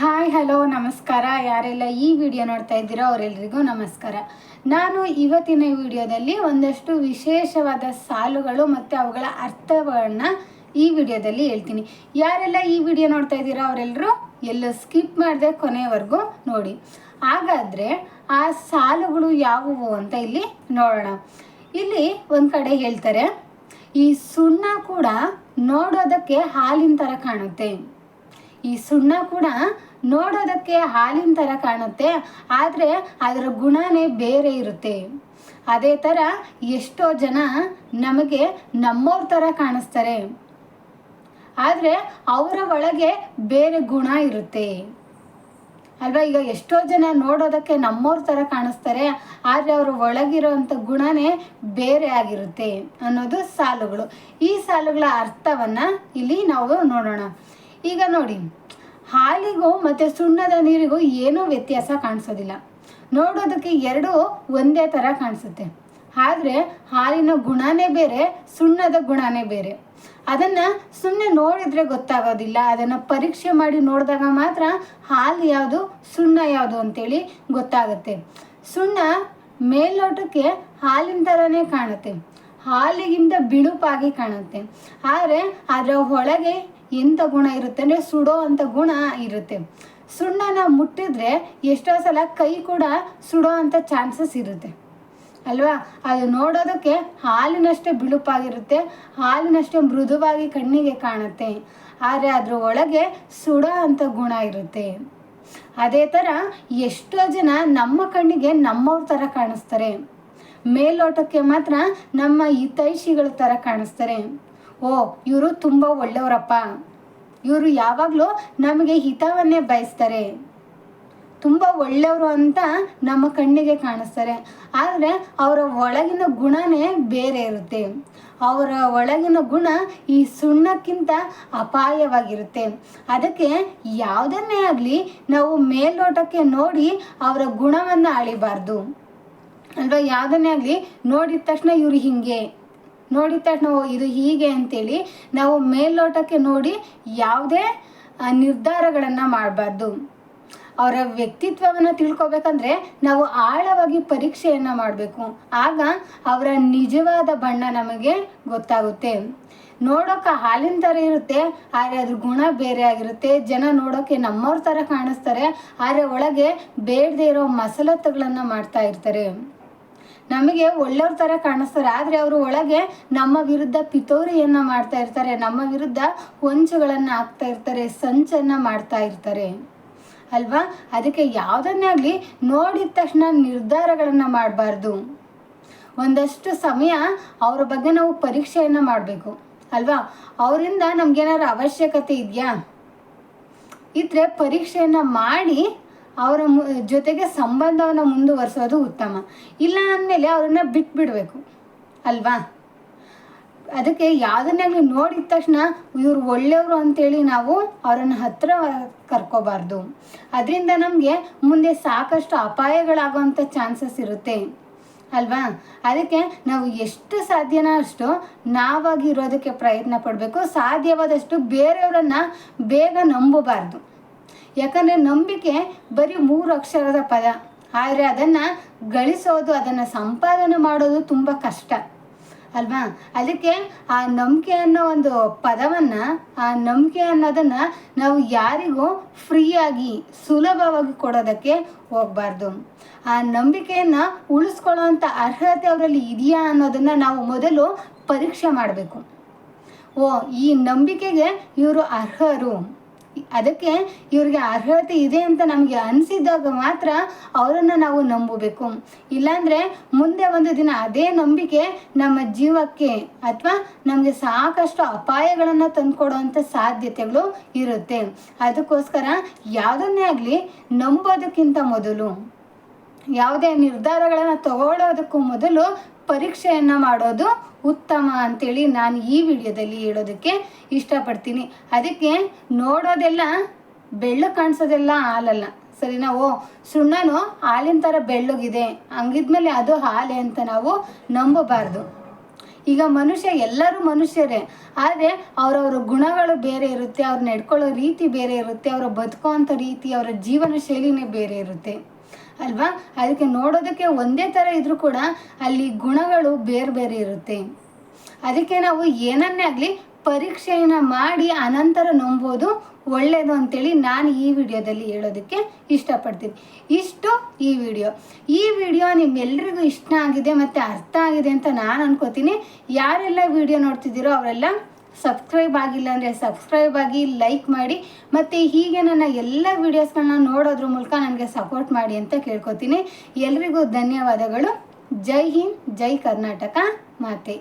Hi, hello, ನಮಸ್ಕಾರ. ಯಾರೆಲ್ಲ ಈ ವಿಡಿಯೋ ನೋಡ್ತಾ ಇದ್ದೀರೋ ಅವರೆಲ್ಲರಿಗೂ ನಮಸ್ಕಾರ. ನಾನು ಇವತ್ತಿನ ವಿಡಿಯೋದಲ್ಲಿ ಒಂದಷ್ಟು ವಿಶೇಷವಾದ ಸಾಲುಗಳು ಮತ್ತು ಅವುಗಳ ಅರ್ಥವನ್ನು ಈ ವಿಡಿಯೋದಲ್ಲಿ ಹೇಳ್ತೀನಿ. ಯಾರೆಲ್ಲ ಈ ವಿಡಿಯೋ ನೋಡ್ತಾ ಇದ್ದೀರೋ ಅವರೆಲ್ಲರೂ ಎಲ್ಲೂ ಸ್ಕಿಪ್ ಮಾಡದೆ ಕೊನೆಯವರೆಗೂ ನೋಡಿ. ಹಾಗಾದರೆ ಆ ಸಾಲುಗಳು ಯಾವುವು ಅಂತ ಇಲ್ಲಿ ನೋಡೋಣ. ಇಲ್ಲಿ ಒಂದು ಕಡೆ ಹೇಳ್ತಾರೆ, ಈ ಸುಣ್ಣ ಕೂಡ ನೋಡೋದಕ್ಕೆ ಹಾಲಿನ ಥರ ಕಾಣುತ್ತೆ. ಈ ಸುಣ್ಣ ಕೂಡ ನೋಡೋದಕ್ಕೆ ಹಾಲಿನ ಥರ ಕಾಣುತ್ತೆ, ಆದರೆ ಅದರ ಗುಣನೇ ಬೇರೆ ಇರುತ್ತೆ. ಅದೇ ಥರ ಎಷ್ಟೋ ಜನ ನಮಗೆ ನಮ್ಮವ್ರ ಥರ ಕಾಣಿಸ್ತಾರೆ. ಆದರೆ ಅವರ ಒಳಗೆ ಬೇರೆ ಗುಣ ಇರುತ್ತೆ. ಅಲ್ವಾ? ಈಗ ಎಷ್ಟೋ ಜನ ನೋಡೋದಕ್ಕೆ ನಮ್ಮವ್ರ ಥರ ಕಾಣಿಸ್ತಾರೆ, ಆದರೆ ಅವರ ಒಳಗಿರೋವಂಥ ಗುಣನೇ ಬೇರೆ ಆಗಿರುತ್ತೆ ಅನ್ನೋದು ಸಾಲುಗಳು. ಈ ಸಾಲುಗಳ ಅರ್ಥವನ್ನು ಇಲ್ಲಿ ನಾವು ನೋಡೋಣ. ಈಗ ನೋಡಿ ಹಾಲಿಗೂ ಮತ್ತು ಸುಣ್ಣದ ನೀರಿಗೂ ಏನೂ ವ್ಯತ್ಯಾಸ ಕಾಣಿಸೋದಿಲ್ಲ. ನೋಡೋದಕ್ಕೆ ಎರಡೂ ಒಂದೇ ಥರ ಕಾಣಿಸುತ್ತೆ. ಆದರೆ ಹಾಲಿನ ಗುಣನೇ ಬೇರೆ, ಸುಣ್ಣದ ಗುಣನೇ ಬೇರೆ. ಅದನ್ನು ಸುಮ್ಮನೆ ನೋಡಿದರೆ ಗೊತ್ತಾಗೋದಿಲ್ಲ. ಅದನ್ನು ಪರೀಕ್ಷೆ ಮಾಡಿ ನೋಡಿದಾಗ ಮಾತ್ರ ಹಾಲು ಯಾವುದು, ಸುಣ್ಣ ಯಾವುದು ಅಂತೇಳಿ ಗೊತ್ತಾಗುತ್ತೆ. ಸುಣ್ಣ ಮೇಲ್ನೋಟಕ್ಕೆ ಹಾಲಿನ ಥರನೇ ಕಾಣುತ್ತೆ. ಹಾಲಿಗಿಂತ ಬಿಳುಪಾಗಿ ಕಾಣುತ್ತೆ. ಆದರೆ ಅದರ ಒಳಗೆ ಎಂಥ ಗುಣ ಇರುತ್ತೆ ಅಂದರೆ ಸುಡೋ ಅಂಥ ಗುಣ ಇರುತ್ತೆ. ಸುಣ್ಣನ ಮುಟ್ಟಿದ್ರೆ ಎಷ್ಟೋ ಸಲ ಕೈ ಕೂಡ ಸುಡೋ ಅಂತ ಚಾನ್ಸಸ್ ಇರುತ್ತೆ. ಅಲ್ವಾ? ಅದು ನೋಡೋದಕ್ಕೆ ಹಾಲಿನಷ್ಟೇ ಬಿಳುಪಾಗಿರುತ್ತೆ, ಹಾಲಿನಷ್ಟೇ ಮೃದುವಾಗಿ ಕಣ್ಣಿಗೆ ಕಾಣುತ್ತೆ. ಆದರೆ ಅದ್ರ ಒಳಗೆ ಸುಡೋ ಅಂಥ ಗುಣ ಇರುತ್ತೆ. ಅದೇ ಥರ ಎಷ್ಟೋ ಜನ ನಮ್ಮ ಕಣ್ಣಿಗೆ ನಮ್ಮವ್ರ ಥರ ಕಾಣಿಸ್ತಾರೆ. ಮೇಲ್ನೋಟಕ್ಕೆ ಮಾತ್ರ ನಮ್ಮ ಹಿತೈಷಿಗಳ ಥರ ಕಾಣಿಸ್ತಾರೆ. ಓ, ಇವರು ತುಂಬ ಒಳ್ಳೆಯವರಪ್ಪ. ಇವರು ಯಾವಾಗಲೂ ನಮಗೆ ಹಿತವನ್ನೇ ಬಯಸ್ತಾರೆ. ತುಂಬ ಒಳ್ಳೆಯವರು ಅಂತ ನಮ್ಮ ಕಣ್ಣಿಗೆ ಕಾಣಿಸ್ತಾರೆ. ಆದರೆ ಅವರ ಒಳಗಿನ ಗುಣನೇ ಬೇರೆ ಇರುತ್ತೆ. ಅವರ ಒಳಗಿನ ಗುಣ ಈ ಸುಣ್ಣಕ್ಕಿಂತ ಅಪಾಯವಾಗಿರುತ್ತೆ. ಅದಕ್ಕೆ ಯಾವುದನ್ನೇ ಆಗಲಿ ನಾವು ಮೇಲ್ನೋಟಕ್ಕೆ ನೋಡಿ ಅವರ ಗುಣವನ್ನು ಅಳಿಬಾರ್ದು. ಅಲ್ವಾ? ಯಾವುದನ್ನೇ ಆಗಲಿ, ನೋಡಿದ ತಕ್ಷಣ ಇವರು ಹಿಂಗೆ. ನೋಡಿದ ತಕ್ಷಣ ಇದು ಹೀಗೆ ಅಂತೇಳಿ ನಾವು ಮೇಲ್ನೋಟಕ್ಕೆ ನೋಡಿ ಯಾವುದೇ ನಿರ್ಧಾರಗಳನ್ನು ಮಾಡಬಾರ್ದು. ಅವರ ವ್ಯಕ್ತಿತ್ವವನ್ನು ತಿಳ್ಕೊಬೇಕಂದ್ರೆ ನಾವು ಆಳವಾಗಿ ಪರೀಕ್ಷೆಯನ್ನು ಮಾಡಬೇಕು. ಆಗ ಅವರ ನಿಜವಾದ ಬಣ್ಣ ನಮಗೆ ಗೊತ್ತಾಗುತ್ತೆ. ನೋಡೋಕೆ ಹಾಲಿನ ಥರ ಇರುತ್ತೆ, ಆದರೆ ಅದ್ರ ಗುಣ ಬೇರೆ ಆಗಿರುತ್ತೆ. ಜನ ನೋಡೋಕೆ ನಮ್ಮವ್ರ ಥರ ಕಾಣಿಸ್ತಾರೆ, ಆದರೆ ಒಳಗೆ ಬೇಡದೇ ಇರೋ ಮಸಲತ್ತುಗಳನ್ನು ಮಾಡ್ತಾ ಇರ್ತಾರೆ. ನಮಗೆ ಒಳ್ಳೆಯವ್ರ ಥರ ಕಾಣಿಸ್ತಾರೆ. ಆದರೆ ಅವರು ಒಳಗೆ ನಮ್ಮ ವಿರುದ್ಧ ಪಿತೋರಿಯನ್ನು ಮಾಡ್ತಾ ಇರ್ತಾರೆ. ನಮ್ಮ ವಿರುದ್ಧ ಹೊಂಚುಗಳನ್ನು ಹಾಕ್ತಾ ಇರ್ತಾರೆ. ಸಂಚನ್ನು ಮಾಡ್ತಾ ಇರ್ತಾರೆ. ಅಲ್ವಾ? ಅದಕ್ಕೆ ಯಾವುದನ್ನೇ ಆಗಲಿ ನೋಡಿದ ತಕ್ಷಣ ನಿರ್ಧಾರಗಳನ್ನು ಮಾಡಬಾರ್ದು. ಒಂದಷ್ಟು ಸಮಯ ಅವ್ರ ಬಗ್ಗೆ ನಾವು ಪರೀಕ್ಷೆಯನ್ನು ಮಾಡಬೇಕು. ಅಲ್ವಾ? ಅವರಿಂದ ನಮಗೇನಾದ್ರು ಅವಶ್ಯಕತೆ ಇದೆಯಾ? ಇದ್ರೆ ಪರೀಕ್ಷೆಯನ್ನು ಮಾಡಿ ಅವರ ಜೊತೆಗೆ ಸಂಬಂಧವನ್ನು ಮುಂದುವರಿಸೋದು ಉತ್ತಮ. ಇಲ್ಲ ಅಂದಮೇಲೆ ಅವ್ರನ್ನ ಬಿಟ್ಬಿಡಬೇಕು. ಅಲ್ವಾ? ಅದಕ್ಕೆ ಯಾವುದನ್ನಾಗಲಿ ನೋಡಿದ ತಕ್ಷಣ ಇವ್ರು ಒಳ್ಳೆಯವರು ಅಂತೇಳಿ ನಾವು ಅವರನ್ನು ಹತ್ತಿರ ಕರ್ಕೋಬಾರ್ದು. ಅದರಿಂದ ನಮಗೆ ಮುಂದೆ ಸಾಕಷ್ಟು ಅಪಾಯಗಳಾಗುವಂಥ ಚಾನ್ಸಸ್ ಇರುತ್ತೆ. ಅಲ್ವಾ? ಅದಕ್ಕೆ ನಾವು ಎಷ್ಟು ಸಾಧ್ಯನೋ ಅಷ್ಟು ನಾವಾಗಿರೋದಕ್ಕೆ ಪ್ರಯತ್ನ ಪಡಬೇಕು. ಸಾಧ್ಯವಾದಷ್ಟು ಬೇರೆಯವರನ್ನು ಬೇಗ ನಂಬಬಾರ್ದು. ಯಾಕಂದರೆ ನಂಬಿಕೆ ಬರೀ ಮೂರು ಅಕ್ಷರದ ಪದ. ಆದರೆ ಅದನ್ನು ಗಳಿಸೋದು, ಅದನ್ನು ಸಂಪಾದನೆ ಮಾಡೋದು ತುಂಬ ಕಷ್ಟ. ಅಲ್ವಾ? ಅದಕ್ಕೆ ಆ ನಂಬಿಕೆ ಅನ್ನೋ ಒಂದು ಪದವನ್ನು, ಆ ನಂಬಿಕೆ ಅನ್ನೋದನ್ನು ನಾವು ಯಾರಿಗೂ ಫ್ರೀಯಾಗಿ, ಸುಲಭವಾಗಿ ಕೊಡೋದಕ್ಕೆ ಹೋಗಬಾರ್ದು. ಆ ನಂಬಿಕೆಯನ್ನು ಉಳಿಸ್ಕೊಳ್ಳೋವಂಥ ಅರ್ಹತೆ ಅವರಲ್ಲಿ ಇದೆಯಾ ಅನ್ನೋದನ್ನು ನಾವು ಮೊದಲು ಪರೀಕ್ಷೆ ಮಾಡಬೇಕು. ಓ, ಈ ನಂಬಿಕೆಗೆ ಇವರು ಅರ್ಹರು. ಅದಕ್ಕೆ ಇವ್ರಿಗೆ ಅರ್ಹತೆ ಇದೆ ಅಂತ ನಮಗೆ ಅನಿಸಿದಾಗ ಮಾತ್ರ ಅವರನ್ನು ನಾವು ನಂಬಬೇಕು. ಇಲ್ಲಾಂದರೆ ಮುಂದೆ ಒಂದು ದಿನ ಅದೇ ನಂಬಿಕೆ ನಮ್ಮ ಜೀವಕ್ಕೆ ಅಥವಾ ನಮಗೆ ಸಾಕಷ್ಟು ಅಪಾಯಗಳನ್ನು ತಂದುಕೊಡುವಂಥ ಸಾಧ್ಯತೆಗಳು ಇರುತ್ತೆ. ಅದಕ್ಕೋಸ್ಕರ ಯಾವುದನ್ನೇ ಆಗಲಿ ನಂಬೋದಕ್ಕಿಂತ ಮೊದಲು ಯಾವುದೇ ನಿರ್ಧಾರಗಳನ್ನು ತಗೊಳ್ಳೋದಕ್ಕೂ ಮೊದಲು ಪರೀಕ್ಷೆಯನ್ನು ಮಾಡೋದು ಉತ್ತಮ ಅಂತೇಳಿ ನಾನು ಈ ವಿಡಿಯೋದಲ್ಲಿ ಹೇಳೋದಕ್ಕೆ ಇಷ್ಟಪಡ್ತೀನಿ. ಅದಕ್ಕೆ ನೋಡೋದೆಲ್ಲ ಬೆಳ್ಳು ಕಾಣಿಸೋದೆಲ್ಲ ಹಾಲಲ್ಲ. ಸರಿನಾ? ಓ ಸುಣ್ಣನು ಹಾಲಿನ ಥರ ಬೆಳ್ಳಗಿದೆ. ಹಂಗಿದ್ಮೇಲೆ ಅದು ಹಾಲೆ ಅಂತ ನಾವು ನಂಬಬಾರ್ದು. ಈಗ ಮನುಷ್ಯ ಎಲ್ಲರೂ ಮನುಷ್ಯರೇ. ಆದರೆ ಅವರವರ ಗುಣಗಳು ಬೇರೆ ಇರುತ್ತೆ, ಅವ್ರು ನಡ್ಕೊಳ್ಳೋ ರೀತಿ ಬೇರೆ ಇರುತ್ತೆ, ಅವರ ಬದುಕುವಂಥ ರೀತಿ ಅವರ ಜೀವನ ಶೈಲಿನೇ ಬೇರೆ ಇರುತ್ತೆ. ಅಲ್ವಾ? ಅದಕ್ಕೆ ನೋಡೋದಕ್ಕೆ ಒಂದೇ ಥರ ಇದ್ರೂ ಕೂಡ ಅಲ್ಲಿ ಗುಣಗಳು ಬೇರೆ ಬೇರೆ ಇರುತ್ತೆ. ಅದಕ್ಕೆ ನಾವು ಏನನ್ನೇ ಆಗಲಿ ಪರೀಕ್ಷೆಯನ್ನು ಮಾಡಿ ಅನಂತರ ನಂಬೋದು ಒಳ್ಳೆಯದು ಅಂತೇಳಿ ನಾನು ಈ ವಿಡಿಯೋದಲ್ಲಿ ಹೇಳೋದಕ್ಕೆ ಇಷ್ಟಪಡ್ತೀನಿ. ಇಷ್ಟು ಈ ವಿಡಿಯೋ. ಈ ವಿಡಿಯೋ ನಿಮ್ಮೆಲ್ರಿಗೂ ಇಷ್ಟ ಆಗಿದೆ ಮತ್ತು ಅರ್ಥ ಆಗಿದೆ ಅಂತ ನಾನು ಅನ್ಕೋತೀನಿ. ಯಾರೆಲ್ಲ ವಿಡಿಯೋ ನೋಡ್ತಿದ್ದೀರೋ ಅವರೆಲ್ಲ ಸಬ್ಸ್ಕ್ರೈಬ್ ಆಗಿಲ್ಲ ಅಂದರೆ ಸಬ್ಸ್ಕ್ರೈಬ್ ಆಗಿ ಲೈಕ್ ಮಾಡಿ ಮತ್ತು ಹೀಗೆ ನನ್ನ ಎಲ್ಲ ವೀಡಿಯೋಸ್ಗಳನ್ನ ನೋಡೋದ್ರ ಮೂಲಕ ನನಗೆ ಸಪೋರ್ಟ್ ಮಾಡಿ ಅಂತ ಕೇಳ್ಕೊತೀನಿ. ಎಲ್ರಿಗೂ ಧನ್ಯವಾದಗಳು. ಜೈ ಹಿಂದ್, ಜೈ ಕರ್ನಾಟಕ, ಮಾತೆ.